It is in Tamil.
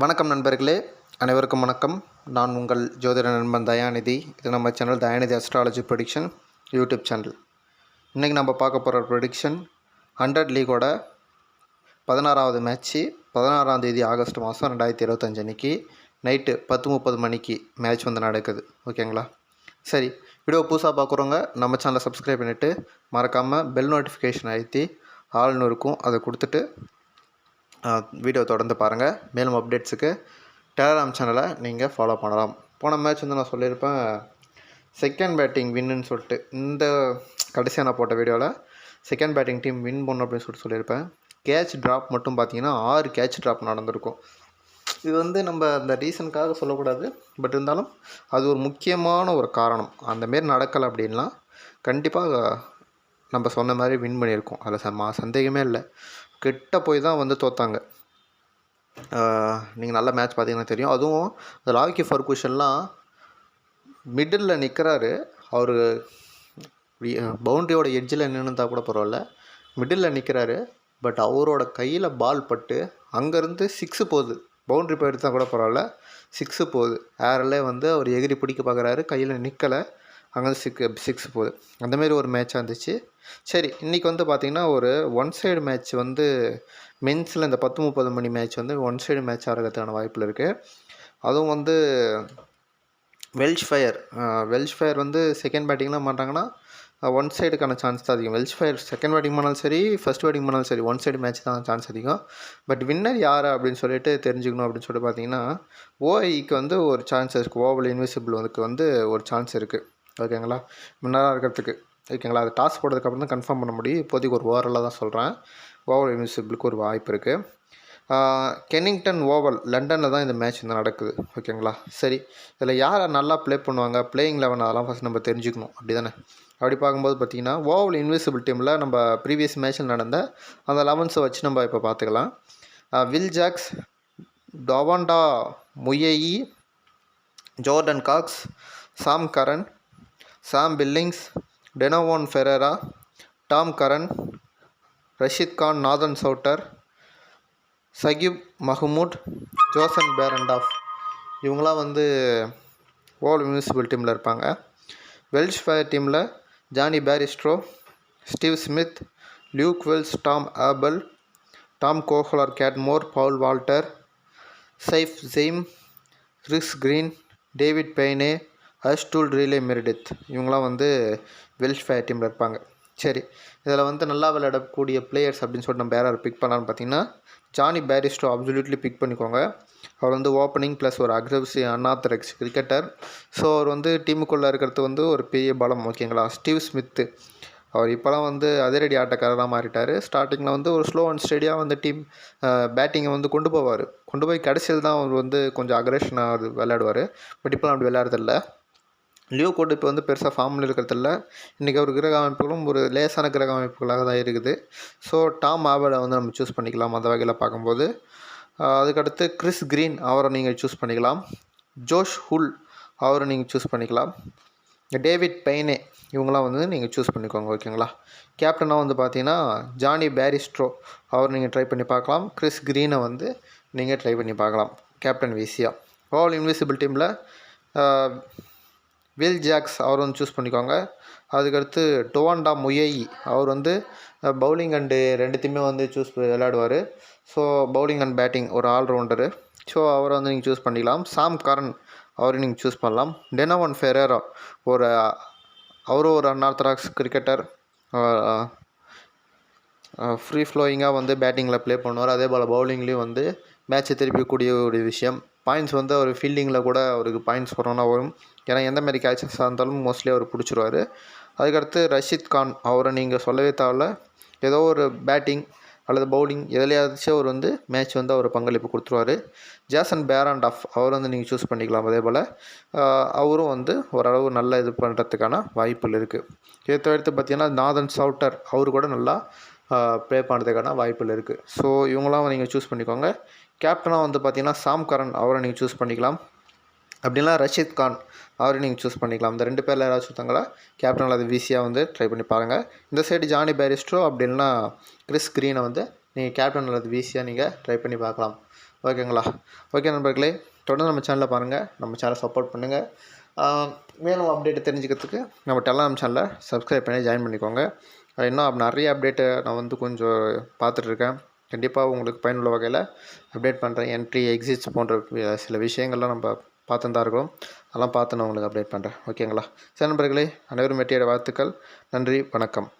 வணக்கம் நண்பர்களே அனைவருக்கும் வணக்கம். நான் உங்கள் ஜோதிட நண்பன் தயாநிதி. இது நம்ம channel Dayanidhi astrology production YouTube channel. இன்றைக்கி நம்ம பார்க்க போகிற ப்ரொடிக்ஷன் ஹண்ட்ரட் லீகோட பதினாறாவது மேட்ச்சு பதினாறாம் தேதி ஆகஸ்ட் மாதம் ரெண்டாயிரத்தி இருபத்தஞ்சு அன்றைக்கி நைட்டு பத்து முப்பது மணிக்கு மேட்ச் வந்து நடக்குது. ஓகேங்களா சரி வீடியோ புதுசாக பார்க்குறவங்க நம்ம சேனலை சப்ஸ்கிரைப் பண்ணிவிட்டு மறக்காமல் பெல் நோட்டிஃபிகேஷன் அழுத்தி ஆள்னு இருக்கும். அதை கொடுத்துட்டு வீடியோ தொடர்ந்து பாருங்கள் மேலும் அப்டேட்ஸுக்கு டெலகிராம் சேனலை நீங்கள் ஃபாலோ பண்ணலாம். போன மேட்ச் வந்து நான் சொல்லியிருப்பேன் செகண்ட் பேட்டிங் வின்னுன்னு சொல்லிட்டு. இந்த கடைசியாக நான் போட்ட வீடியோவில் செகண்ட் பேட்டிங் டீம் வின் பண்ணும் அப்படின்னு சொல்லிட்டு சொல்லியிருப்பேன். கேட்ச் ட்ராப் மட்டும் பார்த்தீங்கன்னா ஆறு கேட்ச் ட்ராப் நடந்திருக்கும். இது வந்து நம்ம அந்த ரீசனுக்காக சொல்லக்கூடாது. பட் இருந்தாலும் அது ஒரு முக்கியமான ஒரு காரணம். அந்தமாரி நடக்கலை அப்படின்லாம் கண்டிப்பாக நம்ம சொன்ன மாதிரி வின் பண்ணியிருக்கோம். அதில் ச மா சந்தேகமே இல்லை. கிட்ட போய் தான் வந்து தோத்தாங்க. நீங்கள் நல்ல மேட்ச் பார்த்தீங்கன்னா தெரியும். அதுவும் அந்த லாவிக்கி ஃபர்குஷன்லாம் மிடில் நிற்கிறாரு அவர் பவுண்ட்ரியோட எட்ஜில் நின்றுந்தா கூட பரவாயில்ல. மிடில் நிற்கிறாரு பட் அவரோட கையில் பால் பட்டு அங்கேருந்து சிக்ஸு போகுது. பவுண்ட்ரி போயிட்டு தான் கூட பரவாயில்ல. சிக்ஸு போகுது. ஏரில் வந்து அவர் எகிரி பிடிக்க பார்க்குறாரு கையில் நிற்கலை அங்கே சிக்ஸ் சிக்ஸ் போகுது. அந்தமாரி ஒரு மேட்சாக இருந்துச்சு. சரி இன்றைக்கி வந்து பார்த்திங்கன்னா ஒரு ஒன் சைடு மேட்ச் வந்து மென்ஸில் இந்த பத்து முப்பது மணி மேட்ச் வந்து ஒன் சைடு மேட்ச் ஆகிறதுக்கான வாய்ப்பில் இருக்குது அதுவும் வந்து வெல்ஷ் ஃபயர் வெல்ஷ் ஃபயர் வந்து செகண்ட் பேட்டிங்லாம் பண்ணுறாங்கன்னா ஒன் சைடுக்கான சான்ஸ் தான் அதிகம். வெல்ஷ் ஃபயர் செகண்ட் பேட்டிங் பண்ணாலும் சரி ஃபஸ்ட் பேட்டிங் பண்ணாலும் சரி ஒன் சைடு மேட்ச் தான் சான்ஸ் அதிகம். பட் வின்னர் யார் அப்படின்னு சொல்லிட்டு தெரிஞ்சுக்கணும் அப்படின்னு சொல்லிட்டு பார்த்தீங்கன்னா ஓஐக்கு வந்து ஒரு சான்ஸ் இருக்குது ஓவல் இன்விசிபிள் வந்து ஒரு சான்ஸ் இருக்குது ஓகேங்களா? வின்னராக இருக்கிறதுக்கு. ஓகேங்களா? அது டாஸ் போட்டதுக்கப்புறம் தான் கன்ஃபார்ம் பண்ண முடியும். இப்போதைக்கு ஒரு ஓவரில் தான் சொல்கிறேன் ஓவல் இன்விசிபிளுக்கு ஒரு வாய்ப்பு இருக்குது கென்னிங்டன் ஓவல் லண்டனில் தான் இந்த மேட்ச் வந்து நடக்குது. ஓகேங்களா? சரி. இதில் யாரை நல்லா ப்ளே பண்ணுவாங்க? பிளேயிங் லெவன் அதெல்லாம் ஃபஸ்ட் நம்ம தெரிஞ்சுக்கணும். அப்படி தானே அப்படி பார்க்கும்போது பார்த்திங்கன்னா ஓவல் இன்விசிபிள் டீமில் நம்ம ப்ரீவியஸ் மேட்ச்சில் நடந்த அந்த லெவன்ஸை வச்சு நம்ம இப்போ பார்த்துக்கலாம். Will Jacks Tawanda Muyeye Jordan Cox Sam Curran Sam Billings Donovan Ferreira Tom Curran Rashid Khan Nathan Sowter Saqib Mahmood Jason Behrendorff இவங்களாம் வந்து ஓல் மியூனிசிபல் டீமில் இருப்பாங்க. வெல்ஷ் ஃபயர் டீமில் Jonny Bairstow Steve Smith Luke Wells Tom Abell Tom Kohler Cadmore Paul Walter Saif Zaib Chris Green David Payne அஸ்டூல் Riley Meredith. இவங்களாம் வந்து வெல்ஷ் ஃபயர் டீமில் இருப்பாங்க. சரி இதில் வந்து நல்லா விளையாடக்கூடிய பிளேயர்ஸ் அப்படின்னு சொல்லிட்டு நம்ம யாராவது பிக் பண்ணலான்னு பார்த்தீங்கன்னா ஜானி பேரிஸ்டோ அப்சல்யூட்லி பிக் பண்ணிக்கோங்க. அவர் வந்து ஓப்பனிங் ப்ளஸ் ஒரு அக்ரஸிவ் அன்னாத்தரெக்ஸ் கிரிக்கெட்டர் ஸோ அவர் வந்து டீமுக்குள்ளே இருக்கிறது வந்து ஒரு பெரிய பலம் ஓகேங்களா ஸ்டீவ் ஸ்மித்து. அவர் இப்போலாம் வந்து அதிரடி ஆட்டக்காரராக மாறிட்டார். ஸ்டார்டிங்கில் வந்து ஒரு ஸ்லோ அண்ட் ஸ்டெடியாக வந்து டீம் பேட்டிங்கை வந்து கொண்டு போவார். கொண்டு போய் கடைசியில் தான் அவர் வந்து கொஞ்சம் அக்ரேஷனாக விளையாடுவார். பட் இப்போலாம் அப்படி விளையாடுறதில்ல. லியோ கோட் இப்போ வந்து பெருசாக ஃபார்மில் இருக்கிறதில்ல. இன்றைக்கி அவர் கிரக அமைப்புகளும் ஒரு லேசான கிரக அமைப்புகளாக தான் இருக்குது. ஸோ டாம் ஆவலை வந்து நம்ம சூஸ் பண்ணிக்கலாம் அந்த வகையில் பார்க்கும்போது. அதுக்கடுத்து கிறிஸ் க்ரீன் அவரை நீங்கள் சூஸ் பண்ணிக்கலாம். ஜோஷ் ஹுல் அவரை நீங்கள் சூஸ் பண்ணிக்கலாம். டேவிட் பெய்னே இவங்களாம் வந்து நீங்கள் சூஸ் பண்ணிக்கோங்க ஓகேங்களா? கேப்டனாக வந்து பார்த்தீங்கன்னா ஜானி பேரிஸ்ட்ரோ அவர் நீங்கள் ட்ரை பண்ணி பார்க்கலாம். கிறிஸ் க்ரீனை வந்து நீங்கள் ட்ரை பண்ணி பார்க்கலாம். கேப்டன் விசியா ஆல் இன்விசிபிள் டீமில் வில் ஜாக்ஸ் அவர் வந்து சூஸ் பண்ணிக்கோங்க. அதுக்கடுத்து டோவாண்டா முயேஇ அவர் வந்து பவுலிங் அண்டு ரெண்டுத்தையுமே வந்து சூஸ் விளையாடுவார். ஸோ பவுலிங் அண்ட் பேட்டிங் ஒரு ஆல்ரவுண்டரு ஸோ அவரை வந்து நீங்கள் சூஸ் பண்ணிக்கலாம். சாம் கரன் அவரை நீங்கள் சூஸ் பண்ணலாம். டெனோவன் ஃபெரேரோ ஒரு அவரும் ஒரு அன்ஆர்த்தடாக்ஸ் கிரிக்கெட்டர் ஃப்ரீ ஃப்ளோயிங்காக வந்து பேட்டிங்கில் ப்ளே பண்ணுவார். அதே போல் பவுலிங்லேயும் வந்து மேட்ச்சை திருப்பிக்கூடிய ஒரு விஷயம். பாயிண்ட்ஸ் வந்து அவர் ஃபீல்டிங்கில் கூட அவருக்கு பாயிண்ட்ஸ் வரணும்னா வரும். ஏன்னா எந்த மாதிரி கேட்சஸாக இருந்தாலும் மோஸ்ட்லி அவர் பிடிச்சிருவார். அதுக்கடுத்து ரஷித் கான் அவரை நீங்கள் சொல்லவே தேவையில்ல. ஏதோ ஒரு பேட்டிங் அல்லது பவுலிங் எதுலையாச்சும் அவர் வந்து மேட்ச் வந்து அவர் பங்களிப்பு கொடுத்துருவார். ஜேசன் பேராண்ட் ஆஃப் அவர் வந்து நீங்கள் சூஸ் பண்ணிக்கலாம் அதே போல். அவரும் வந்து ஓரளவு நல்ல இது பண்ணுறதுக்கான வாய்ப்புகள் இருக்குது இதை தவிர்த்து பார்த்தீங்கன்னா நாதன் சவுட்டர் அவர் கூட நல்லா ப்ளே பண்ணுறதுக்கான வாய்ப்புகள் இருக்குது ஸோ இவங்களாம் நீங்கள் சூஸ் பண்ணிக்கோங்க. கேப்டனாக வந்து பார்த்தீங்கன்னா சாம் கரன் அவரை நீங்கள் சூஸ் பண்ணிக்கலாம். அப்படின்னா ரஷித் கான் அவரை நீங்கள் சூஸ் பண்ணிக்கலாம். இந்த ரெண்டு பேரில் யாராவது சுத்தங்களா கேப்டன் அது விசியாக வந்து ட்ரை பண்ணி பாருங்கள் இந்த சைடு ஜானி பேரிஸ்ட்ரோ அப்படின்னா கிறிஸ் க்ரீனை வந்து நீங்கள் கேப்டன் அல்லது விசியாக நீங்கள் ட்ரை பண்ணி பார்க்கலாம். ஓகேங்களா ஓகே நண்பர்களே தொடர்ந்து நம்ம சேனலில் பாருங்கள் நம்ம சேனலை சப்போர்ட் பண்ணுங்கள் மேலும் அப்டேட் தெரிஞ்சுக்கிறதுக்கு நம்ம டெலாம் சேனலை சப்ஸ்கிரைப் பண்ணி ஜாயின் பண்ணிக்கோங்க. இன்னும் நிறைய அப்டேட்டு நான் வந்து கொஞ்சம் பார்த்துட்ருக்கேன் கண்டிப்பாக உங்களுக்கு பயனுள்ள வகையில் அப்டேட் பண்ணுறேன் என்ட்ரி எக்ஸிட்ஸ் போன்ற சில விஷயங்கள்லாம் நம்ம பார்த்துன்னு தான் இருக்கோம் அதெல்லாம் பார்த்து நான் உங்களுக்கு அப்டேட் பண்ணுறேன் ஓகேங்களா சரி நண்பர்களே அனைவரும் வெற்றியோட வாழ்த்துக்கள். நன்றி வணக்கம்.